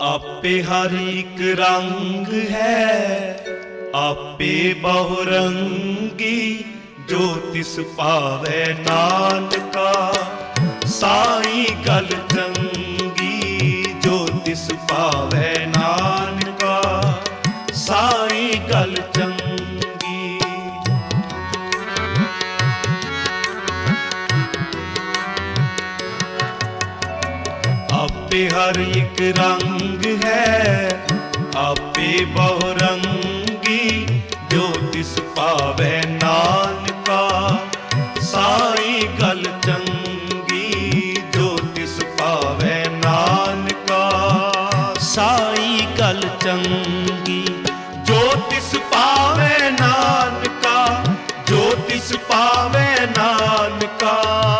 ਆਪੇ ਹਰ ਇੱਕ ਰੰਗ ਹੈ, ਆਪੇ ਬਹੁ ਰੰਗੀ, ਜੋ ਤਿਸ ਭਾਵੈ ਨਾਨਕਾ। ਸਾਈ ਗਲ ਚੰਗੀ, ਜੋ ਤਿਸ ਭਾਵੈ ਆਪੇ ਹਰ ਇੱਕ ਰੰਗ ਹੈ। ਆਪੇ ਬਹੁ ਰੰਗੀ ਜੋ ਤਿਸ ਪਾਵੇ ਨਾਨਕਾ। ਸਾਈ ਗਲ ਚੰਗੀ ਜੋ ਤਿਸ ਪਾਵੇ ਨਾਨਕਾ। ਸਾਈ ਗਲ ਚੰਗੀ ਜੋ ਤਿਸ ਪਾਵੇ ਨਾਨਕਾ। ਜੋ ਤਿਸ ਪਾਵੇ ਨਾਨਕਾ।